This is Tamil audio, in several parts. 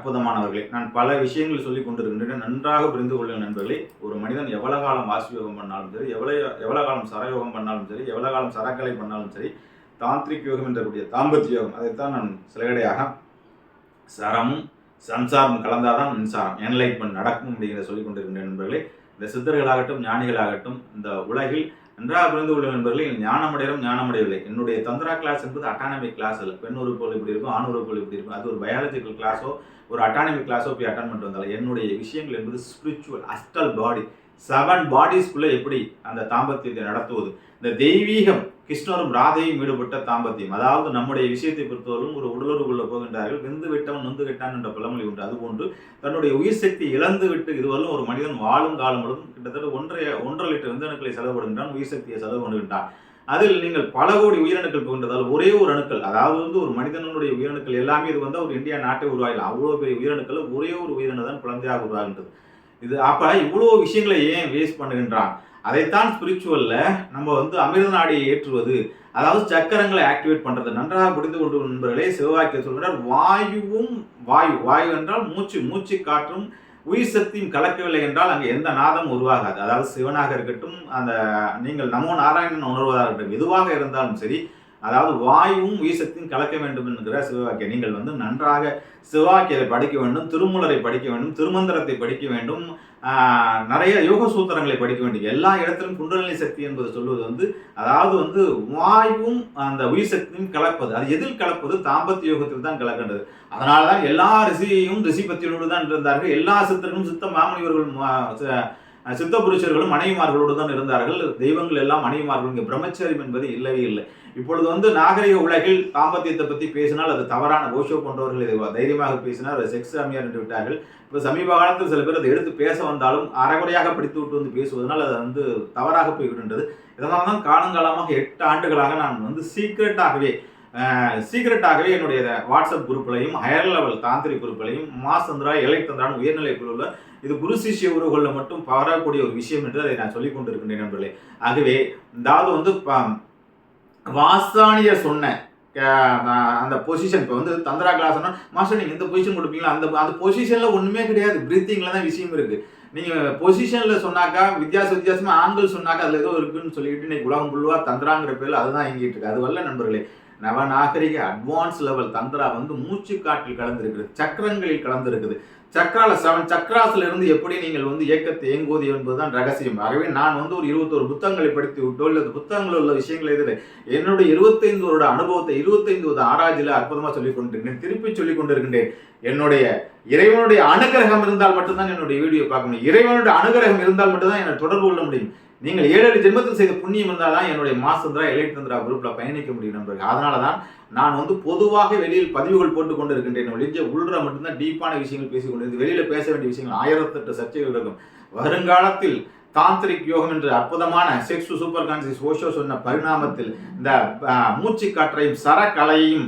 அற்புதமானவர்களே. நான் பல விஷயங்கள் சொல்லிக் கொண்டிருக்கின்றேன். நன்றாக புரிந்து கொள்ளுங்கள் நண்பர்களே. ஒரு மனிதன் எவ்வளவு காலம் வாசி யோகம் பண்ணாலும் சரி எவ்வளவு எவ்வளவு காலம் சரயோகம் பண்ணாலும் சரி எவ்வளவு காலம் சரக்கலை பண்ணாலும் சரி தாந்திரிக் யோகம் என்றக்கூடிய தாம்பத்திய யோகம் அதைத்தான் நான் சிலகடையாக சரமும் சம்சாரம் கலந்தாதான் மின்சாரம் என்லைட்மெண்ட் நடக்கும் அப்படிங்கிறத சொல்லிக் கொண்டிருக்கின்ற நண்பர்களே. இந்த சித்தர்களாகட்டும் ஞானிகளாகட்டும் இந்த உலகில் நன்றாக புரிந்து கொள்ளும் நண்பர்களே ஞானமடையும் ஞானமடையவில்லை. என்னுடைய தந்திரா கிளாஸ் என்பது அட்டானமிக் கிளாஸ் அல்ல. பெண் உறுப்புகள் இப்படி இருக்கும் ஆண் உறுப்புகள் இப்படி இருக்கும். அது ஒரு பயாலஜிக்கல் கிளாஸோ ஒரு அட்டானமிக் கிளாஸோ போய் அட்டன் பண்ணிட்டு வந்தாலும் என்னுடைய விஷயங்கள் என்பது ஸ்பிரிச்சுவல் அஸ்டல் பாடி செவன் பாடிஸ்குள்ளே எப்படி அந்த தாம்பத்தியத்தை நடத்துவது? இந்த தெய்வீகம் கிருஷ்ணரும் ராதையும் ஈடுபட்ட தாம்பத்தியம். அதாவது நம்முடைய விஷயத்தை பொறுத்தவரைக்கும் ஒரு உடலுறவுக்குள்ள போகின்றார்கள். வெந்து விட்டவன் நொந்து விட்டான் என்ற பழமொழி உண்டு. அதுபோன்று தன்னுடைய உயிர் சக்தி இழந்து விட்டு இதுவரையும் ஒரு மனிதன் வாழும் காலம் முழுவதும் கிட்டத்தட்ட ஒன்றரை ஒன்றரை லிட்டர் விந்தணுக்களை செலவுபடுகின்றான் உயிர் சக்தியை செலவு பண்ணுகின்றான். அதில் நீங்கள் பல கோடி உயிரணுக்கள் போகின்றதால் ஒரே ஒரு அணுக்கள் அதாவது வந்து ஒரு மனிதனுடைய உயிரணுக்கள் எல்லாமே இது வந்து ஒரு இந்தியா நாட்டை உருவாகலாம் அவ்வளோ பெரிய உயிரணுக்கள் ஒரே ஒரு உயிரணு தான் குழந்தையாக உருவாகின்றது. இது அப்ப இவ்வளோ விஷயங்களை ஏன் வேஸ்ட் பண்ணுகின்றான்? அதைத்தான் ஸ்பிரிச்சுவலில் நம்ம வந்து அமிர்த நாடியை ஏற்றுவது அதாவது சக்கரங்களை ஆக்டிவேட் பண்ணுறது நன்றாக புரிந்து கொண்டு நண்பர்களே சிவவாக்கிய சொல்கிறார் வாயுவும் வாயு. வாயு என்றால் மூச்சு மூச்சு காற்றும் உயிர் சக்தியும் கலக்கவில்லை என்றால் அங்கே எந்த நாதம் உருவாகாது. அதாவது சிவனாக இருக்கட்டும் அந்த நீங்கள் நமோ நாராயணன் உணர்வதாக இருக்கட்டும் எதுவாக இருந்தாலும் சரி அதாவது வாயுவும் உயிர் சக்தியும் கலக்க வேண்டும் என்கிற சிவவாக்கியம். நீங்கள் வந்து நன்றாக சிவவாக்கியத்தை படிக்க வேண்டும் திருமூலரை படிக்க வேண்டும் திருமந்திரத்தை படிக்க வேண்டும் நிறைய யோக சூத்திரங்களை படிக்க வேண்டும். எல்லா இடத்திலும் குண்டலினி சக்தி என்பது சொல்வது வந்து அதாவது வந்து வாயுவும் அந்த உயிர் சக்தியும் கலப்பது. அது எதில் கலப்பது? தாம்பத்திய யோகத்தில் தான் கலக்கின்றது. அதனால தான் எல்லா ரிஷியையும் ரிஷி பத்தியோடு தான் இருந்தார்கள். எல்லா சித்தர்களும் சித்த மாமுனிவர்களும் சித்த புருஷர்களும் மனைவிமார்களோடு தான் இருந்தார்கள். தெய்வங்கள் எல்லாம் மனைவிமார்கள். இங்கே பிரம்மச்சரியம் என்பது இல்லவே இல்லை. இப்பொழுது வந்து நாகரிக உலகில் தாம்பத்தியத்தை பற்றி பேசினால் அது தவறான கோஷோ போன்றவர்கள் இதை தைரியமாக பேசினார் செக்ஸ் சாமியார் என்று விட்டார்கள். இப்போ சமீப காலத்தில் சில பேர் அதை எடுத்து பேச வந்தாலும் அறகுறையாக படித்து விட்டு வந்து பேசுவதனால் அது வந்து தவறாக போய்விடுன்றது இதனால தான் காலங்காலமாக எட்டு ஆண்டுகளாக நான் வந்து சீக்ரெட்டாகவே சீக்ரெட்டாகவே என்னுடைய வாட்ஸ்அப் குரூப்லையும் ஹையர் லெவல் தாந்திரி குரூப்லையும் மாசந்திரா எலை தந்திரான உயர்நிலை குழுவில் இது குரு சிஷ்ய உறவுகளில் மட்டும் பரக்கூடிய ஒரு விஷயம் என்று அதை நான் சொல்லிக் கொண்டிருக்கின்றேன் நண்பர்களே. ஆகவே அதாவது வந்து ப- வாசானியர் சொன்ன அந்த பொசிஷன் இப்போ வந்து தந்திரா கிளாஸ்னா மாஸ்டர் நீங்கள் இந்த பொசிஷன் கொடுப்பீங்களா? அந்த அந்த பொசிஷனில் ஒன்றுமே கிடையாது. பிரீத்திங்கில் தான் விஷயம் இருக்குது நீங்கள் பொசிஷனில் சொன்னாக்கா வித்தியாச வித்தியாசமாக ஆண்கள் சொன்னாக்கா அதில் ஏதோ இருக்குன்னு சொல்லிக்கிட்டு இன்னைக்கு உலகம் ஃபுல்லுவாக தந்திராங்கிற பேரில் அதுதான் இயங்கிட்டு இருக்கு. அது வரல நண்பர்களே நவநாகரிக அட்வான்ஸ் லெவல் தந்திரா வந்து மூச்சு காற்றில் கலந்திருக்குது சக்கரங்களில் கலந்திருக்குது. சக்கரால செவன் சக்கராஸ்ல இருந்து எப்படி நீங்கள் வந்து இயக்கத்தை இயங்குவது என்பதுதான் ரகசியம். ஆகவே நான் வந்து ஒரு இருபத்தோரு புத்தகங்களை படித்து விட்டோ இல்லை புத்தகங்கள் புத்தகங்களில் உள்ள விஷயங்களை இதில் என்னுடைய இருபத்தைந்து வருட அனுபவத்தை இருபத்தைந்து வருட ஆராய்ச்சியில் அற்புதமாக சொல்லிக் கொண்டிருக்கிறேன். திருப்பி சொல்லிக் கொண்டிருக்கின்றேன். என்னுடைய இறைவனுடைய அனுகிரகம் இருந்தால் மட்டும்தான் என்னுடைய வீடியோ பார்க்க முடியும். இறைவனுடைய அனுகிரகம் இருந்தால் மட்டும்தான் என்னை தொடர்பு கொள்ள முடியும். நீங்கள் ஏழு ஜென்மத்தில் செய்த புண்ணியம் இருந்தால் தான் என்னுடைய மாசந்திரா எலைட் குரூப்பில் பயணிக்க முடியும் நண்பர்கள். அதனால தான் நான் வந்து பொதுவாக வெளியில் பதிவுகள் போட்டு கொண்டு இருக்கின்றேன் ஒழிஞ்ச உள்ற மட்டும்தான் டீப்பான விஷயங்கள் பேசிக்கொண்டு வெளியில் பேச வேண்டிய விஷயங்கள் ஆயிரத்தெட்டு சர்ச்சைகள் இருக்கும். வருங்காலத்தில் தாந்திரிக் யோகம் என்ற அற்புதமான செக்ஸ் சூப்பர் கான்சியஸ் ஓஷோ சொன்ன பரிணாமத்தில் இந்த மூச்சு காற்றையும் சரக்கலையும்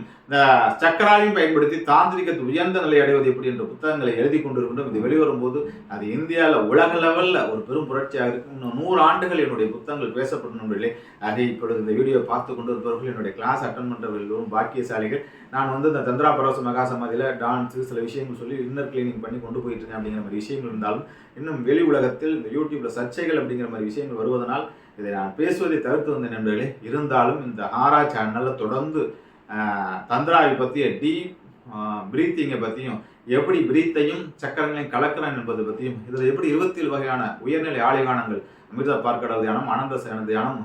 சக்கராலையும் பயன்படுத்தி தாந்திரிகத்தில் உயர்ந்த நிலை அடைவது எப்படி என்ற புத்தகங்களை எழுதி கொண்டிருக்கின்றோம். இது வெளிவரும் போது அது இந்தியாவில் உலக லெவலில் ஒரு பெரும் புரட்சியாக இருக்கும். இன்னும் நூறு ஆண்டுகள் என்னுடைய புத்தகங்கள் பேசப்படும் நண்பர்களே. அதை இப்பொழுது இந்த வீடியோ பார்த்து கொண்டு இருப்பவர்கள் என்னுடைய கிளாஸ் அட்டன் பண்ணுறவர்கள் எல்லோரும் பாக்கியசாலிகள். நான் வந்து இந்த தந்திரா பரவச மகா சமாதியில் டான்ஸு சில விஷயங்கள் சொல்லி இன்னர் கிளீனிங் பண்ணி கொண்டு போயிட்டு இருந்தேன் அப்படிங்கிற மாதிரி விஷயங்கள் இருந்தாலும் இன்னும் வெளி உலகத்தில் இந்த யூடியூப்ல சர்ச்சைகள் அப்படிங்கிற மாதிரி விஷயங்கள் வருவதனால் இதை நான் பேசுவதை தவிர்த்து வந்த நண்பர்களே. இருந்தாலும் இந்த ஹாரா சேனலில் தொடர்ந்து தந்திராவை பற்றிய டீப் பிரீத்திங்கை பற்றியும் எப்படி பிரீத்தையும் சக்கரங்களையும் கலக்கிறேன் என்பதை பற்றியும் இதில் எப்படி இருபத்தி ஏழு வகையான உயர்நிலை ஆலிகானங்கள் அமிர்த பார்க்கடல் தியானம் அனந்த சேன தியானம்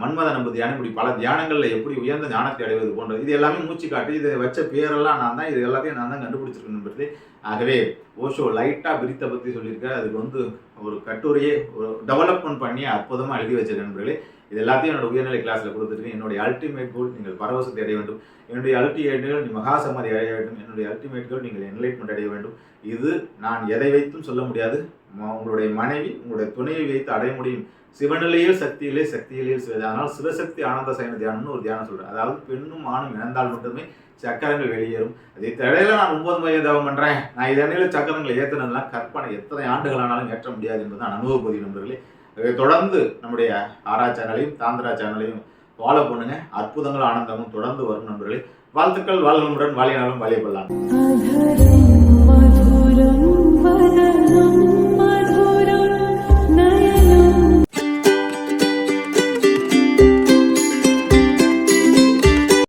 மன்மத நம்பு தியானம் இப்படி பல தியானங்களில் எப்படி உயர்ந்த ஞானத்தை அடைவது போன்றது இது எல்லாமே மூச்சு காட்டி இதை வச்ச பேரெல்லாம் நான் தான் இது எல்லாத்தையும் நான் தான் கண்டுபிடிச்சிருக்கேன் நண்பர்களே ஆகவே ஓஷோ லைட்டாக பிரித்தை பற்றி சொல்லியிருக்கேன் அதுக்கு வந்து ஒரு கட்டுரையே ஒரு டெவலப்மெண்ட் பண்ணி அற்புதமாக எழுதி வச்சிருக்கேன் நண்பர்களே. இது எல்லாத்தையும் என்னோட உயர்நிலை கிளாஸில் கொடுத்துருக்கேன். என்னுடைய அல்டிமேட் கோல் நீங்கள் பரவசத்தை அடைய வேண்டும். என்னுடைய அல்டிமேட்கள் நீ மகா சமாதி அடைய வேண்டும். என்னுடைய அல்டிமேட் கோல் நீங்கள் என்லைட்மெண்ட் அடைய வேண்டும். இது நான் எதை வைத்தும் சொல்ல முடியாது. உங்களுடைய மனைவி உங்களுடைய துணையை வைத்து அடைய முடியும். சிவநிலையில் சக்தியிலே சக்தியிலே சிவ அதனால் சிவசக்தி ஆனந்த சயன தியானம்னு ஒரு தியானம் சொல்கிறேன் அதாவது பெண்ணும் ஆணும் இணைந்தால் மட்டுமே சக்கரங்கள் வெளியேறும். அதே தடையில நான் ஒன்பது மைய தவம் பண்ணுறேன் நான் இதனையில் சக்கரங்களை ஏற்றினதுலாம் கற்பனை எத்தனை ஆண்டுகள் ஆனாலும் ஏற்ற முடியாது என்பது தான் பதிவு நண்பர்களே. தொடர்ந்து நம்முடைய ஆரா சேனலையும் தாந்திரா சேனலையும் ஃபாலோ பண்ணுங்க. அற்புதங்கள் ஆனந்தமும் தொடர்ந்து வரும் நண்பர்களே. வாழ்த்துக்கள் வாழ்வுடன் வாழினாலும் வாழியப்படலாம்